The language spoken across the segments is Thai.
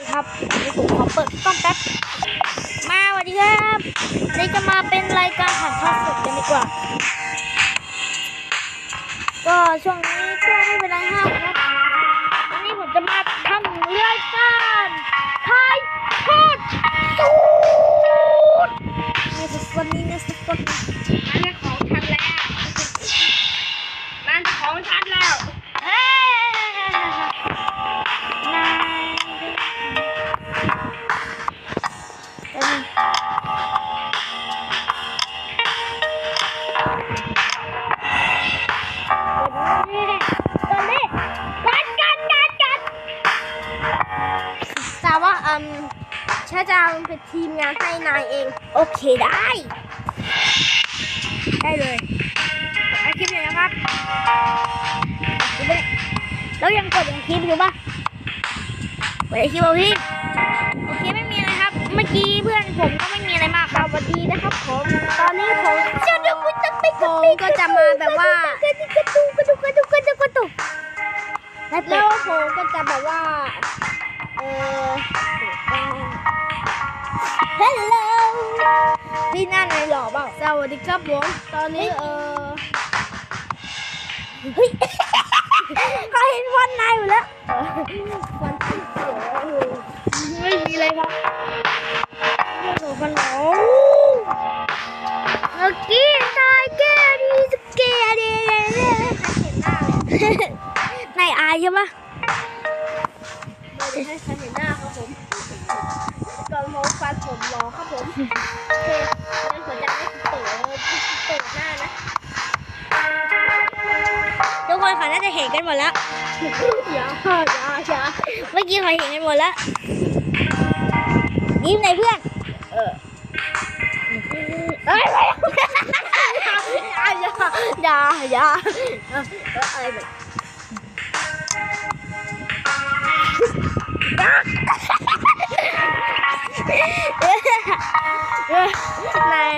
ครับนี่ผมขอเปิดกล้องแป๊บ มาสวัสดีครับนี่จะมาเป็นรายการถ่ายทอดสดกันดีกว่า ก็ช่วงนี้ก็ไม่เป็นไรห้ามครับวันนี้ผมจะมาทำรายการถ่ายทอดสดในวันนี้นะสด มฉันจะเป็นทีมงานให้นายเอง โอเคได้ ได้เลยกดไอคลิปเลยนะครับกดไปเลยแล้วยังกดยังคลิปอยู่ปะกดไอคลิปเอาพี่โอเคไม่มีอะไรครับ เมื่อกี้เพื่อนผมก็ไม่มีอะไรมากครับสวัสดีนะครับผมตอนนี้ผมจะดูกุตไปผมก็จะมาแบบว่ากระตุกกระตุกกระตุกกระตุกกระตุกกระตุกแล้วผมก็จะแบบว่าเออ ฮัลโหลพี่หน้านายหล่อเปล่าสวัสดีครับผมตอนนี้เออเฮ้ยเขาเห็นวันนายอยู่แล้ว จะเห็นกันหมดแล้วอย่าอย่าอย่าเมื่อกี้เขาเห็นกันหมดแล้ว ยิ้มในอยเพื่อน เออเอ้ยอย่าอย่าอย่าเออเอออะไรแบบนาย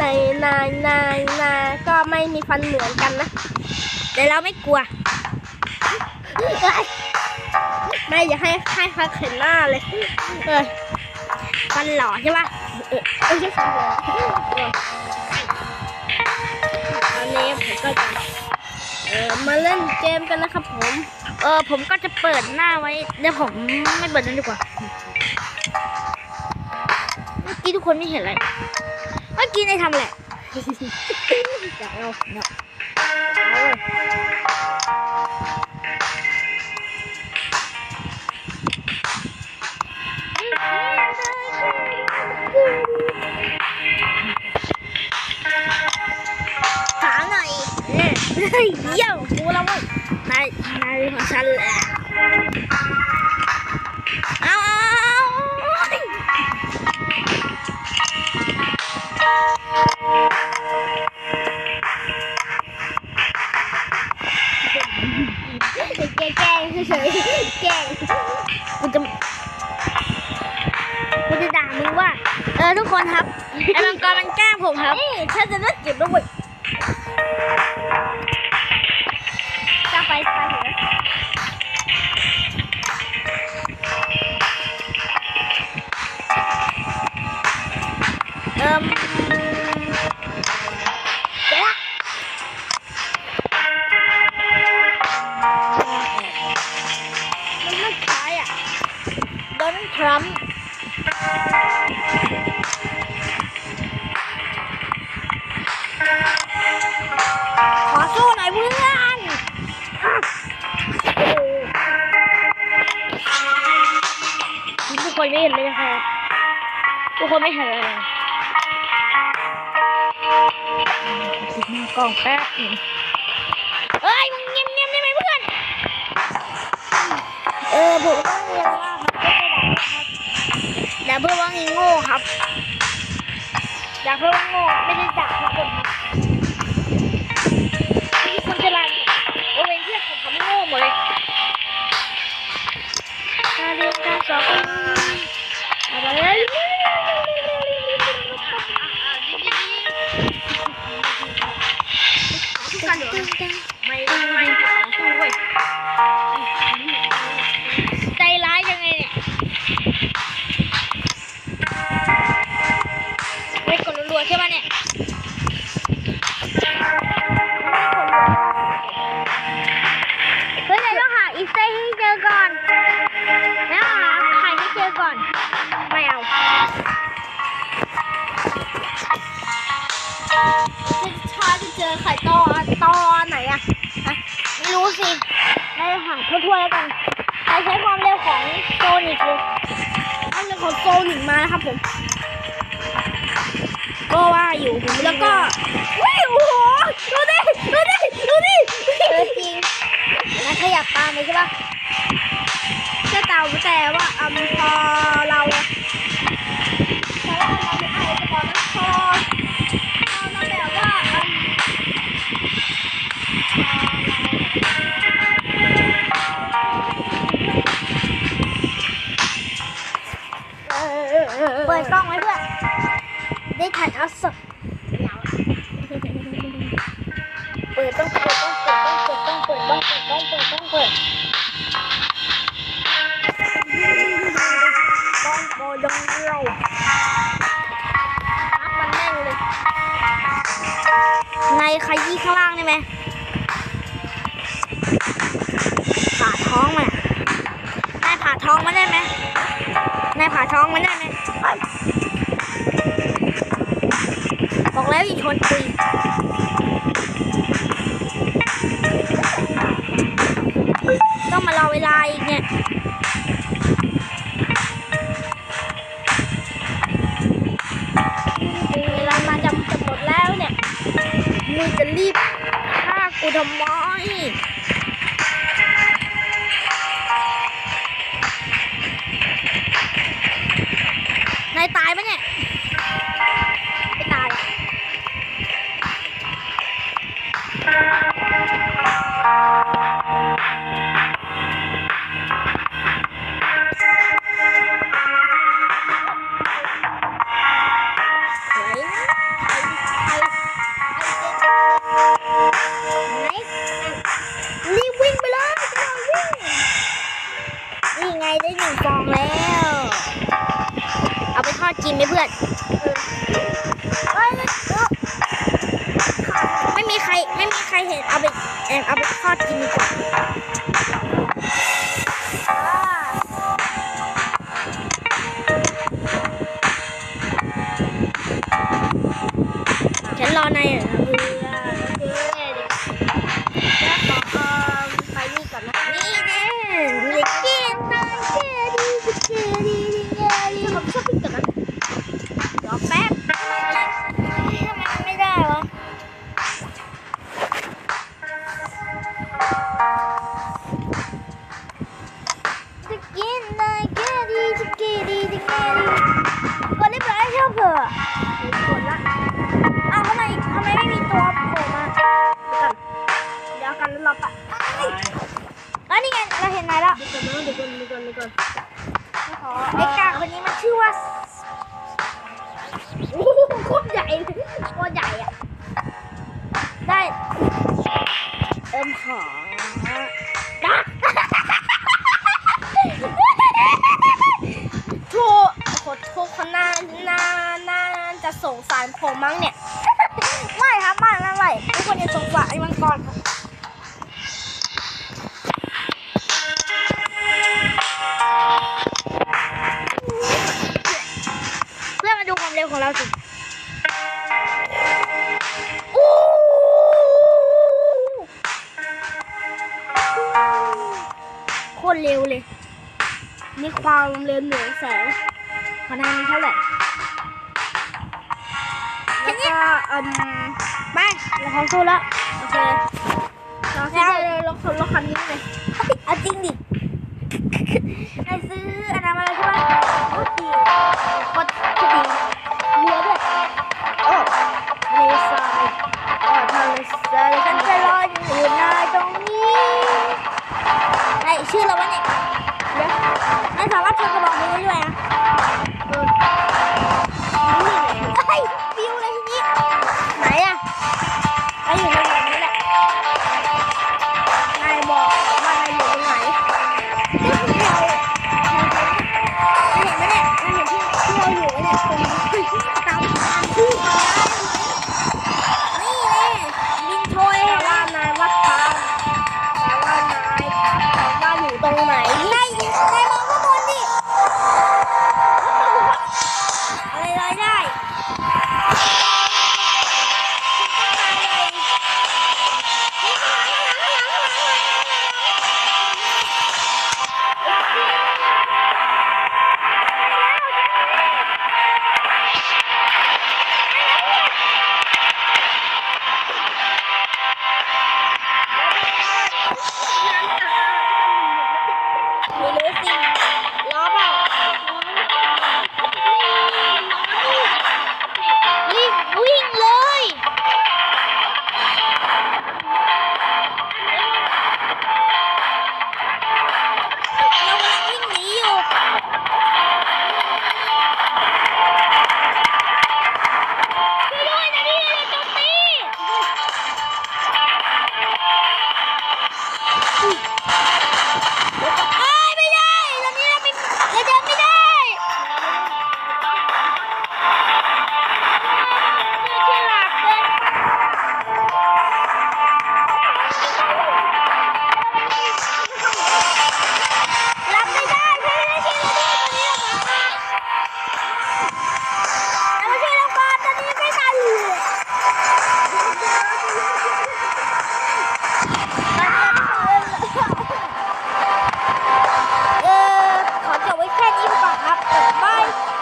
นายนายนายนายก็ไม่มีฟันเหมือนกันนะ แต่เราไม่กลัว ไม่อย่าให้ให้ฟันเห็นหน้าเลยเออฟันหล่อใช่ปะเออไม่ใช่ฟันเลยเอตอนนี้ผมก็จะเออมาเล่นเกมกันนะครับผม เออผมก็จะเปิดหน้าไว้ เดี๋ยวผมไม่เปิดนั่นดีกว่า เมื่อกี้ทุกคนไม่เห็นอะไร เมื่อกี้นายทำอะไรอยากเอาเนาะ ถ งครับเอ้ยฉันจะเลิกเก็บแล้วเว้ยจะไปไปเหรอเคนไม่เห็นเลยติดหน้ากล้องแป๊บนึงเอ้ยมึงเงียบเงียบได้ไหมเพื่อน เออผมก็เรียนว่าครับด่าเพื่อว่างี้โง่ครับด่าเพื่อว่าโง่ไม่ได้ด่า หาทั่วๆแล้วกันใช้ใช้ความเร็วของโซนิกเลยเอาเรื่องของโซนิกมานะครับผม ก็ว่าอยู่ผมแล้วก็วิวโอ้โหดูดิดูดิดูดิเออจริงงั้นขยับตามไปใช่ปะแค่เต่าแต่ว่าอืมพอเรา ถ่ายทอดสดเปิดต้องเปิดต้องเปิดต้องเปิดต้องเปิดต้องเปิดต้องเปิดต้องเปิดต้องโกดงเรามันแน่นเลยในขยี้ข้างล่างได้ไหมผ่าท้องมันอะนายผ่าท้องมันได้ไหมนายผ่าท้องมันได้ไหมบอก แล้วอีกคนคุยต้องมารอเวลาอีกเนี่ย ない ก่อนดี๋ยวก่อนดี๋ยวก่อนไอ้กาคนนี้มันชื่อว่าโอ้โหโคตรใหญ่โคตรใหญ่อะได้ เอิมขอนะโทรขอโทษคนน่าน่าน่าจะสงสารผมมั้งเนี่ย ไม่ครับไม่ไม่ไม่ทุกคนจะสงสารไอ้มังกรครับ คตรเร็วเลย มีความเร็วเหนือแสงขนาดนี้เท่าไหร่แล้วก็อืมไปเราของสู้แล้วโอเคเราซื้อเลยรถรถคันนี้เลยเอาจริงดิไปซื้ออันนั้นมาเลยใช่ไหมโคตรดีโคตรดี